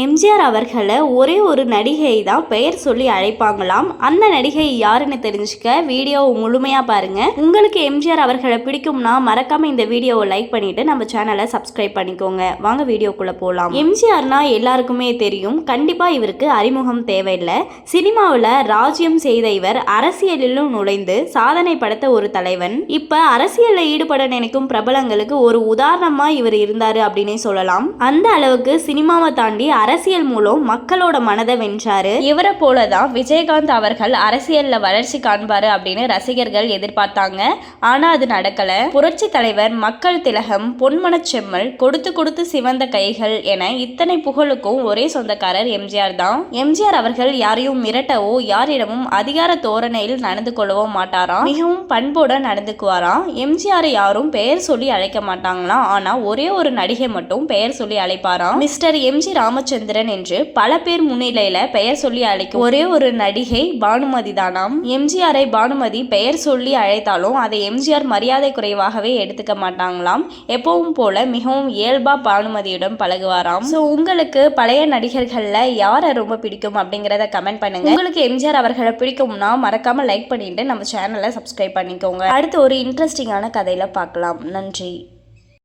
எம்ஜிஆர் அவர்களை ஒரே ஒரு நடிகை தான் பெயர் சொல்லி அழைப்பாங்களாம். அந்த நடிகை யாருன்னு தெரிஞ்சுக்க வீடியோவை முழுமையாக பாருங்கள் உங்களுக்கு எம்ஜிஆர் அவர்களை பிடிக்கும்னா மறக்காமல் இந்த வீடியோவை லைக் பண்ணிவிட்டு நம்ம சேனலை சப்ஸ்கிரைப் பண்ணிக்கோங்க. வாங்க வீடியோக்குள்ளே போகலாம் எம்ஜிஆர்னா எல்லாருக்குமே தெரியும். கண்டிப்பாக இவருக்கு அறிமுகம் தேவையில்லை. சினிமாவில் ராஜ்யம் செய்த இவர் அரசியலிலும் நுழைந்து சாதனை படைத்த ஒரு தலைவன். இப்போ அரசியலில் ஈடுபட நினைக்கும் பிரபலங்களுக்கு ஒரு உதாரணமாக இவர் இருந்தார் அப்படின்னே சொல்லலாம். அந்த அளவுக்கு சினிமாவை தாண்டி அரசியல் மூலம் மக்களோட மனதை வென்றாரு. இவரை போலதான் விஜயகாந்த் அவர்கள் அரசியல்ல வளர்ச்சி காண்பாரு அப்படின்னு ரசிகர்கள் எதிர்பார்த்தாங்க. ஆனா அது நடக்கல. புரட்சி தலைவர் மக்கள் திலகம் பொன்மனச் செம்மல் கொடுத்து கொடுத்து சிவந்த கைகள் என இத்தனை புகழுக்கும் ஒரே சொந்தக்காரர் எம்ஜிஆர் தான். எம்ஜிஆர் அவர்கள் யாரையும் மிரட்டவோ யாரிடமும் அதிகார தோரணையில் நடந்து கொள்ளவோ மாட்டாராம் மிகவும் பண்போட நடந்துக்குவாராம் எம்ஜிஆரை யாரும் பெயர் சொல்லி அழைக்க மாட்டாங்களாம் ஆனா ஒரே ஒரு நடிகை மட்டும் பெயர் சொல்லி அழைப்பாராம் மிஸ்டர் எம்ஜி ராமச்சந்திரன் என்று பல பேர் முன்னிலையில பெயர் சொல்லி அழைக்கும். ஒரே ஒரு நடிகை பானுமதி தானாம் எம்ஜிஆரை பானுமதி பெயர் சொல்லி அழைத்தாலும் அதை எம்ஜிஆர் மரியாதை குறைவாகவே எடுத்துக்க மாட்டாங்களாம். எப்பவும் போல மிகவும் இயல்பா பானுமதியுடன் பழகுவாராம். ஸோ உங்களுக்கு பழைய நடிகர்கள்ல யாரை ரொம்ப பிடிக்கும் அப்படிங்கிறத கமெண்ட் பண்ணுங்க. உங்களுக்கு எம்ஜிஆர் அவர்களை பிடிக்கும்னா மறக்காம லைக் பண்ணிட்டு நம்ம சேனலை சப்ஸ்கிரைப் பண்ணிக்கோங்க. அடுத்து ஒரு இன்ட்ரெஸ்டிங்கான கதையில பார்க்கலாம். நன்றி.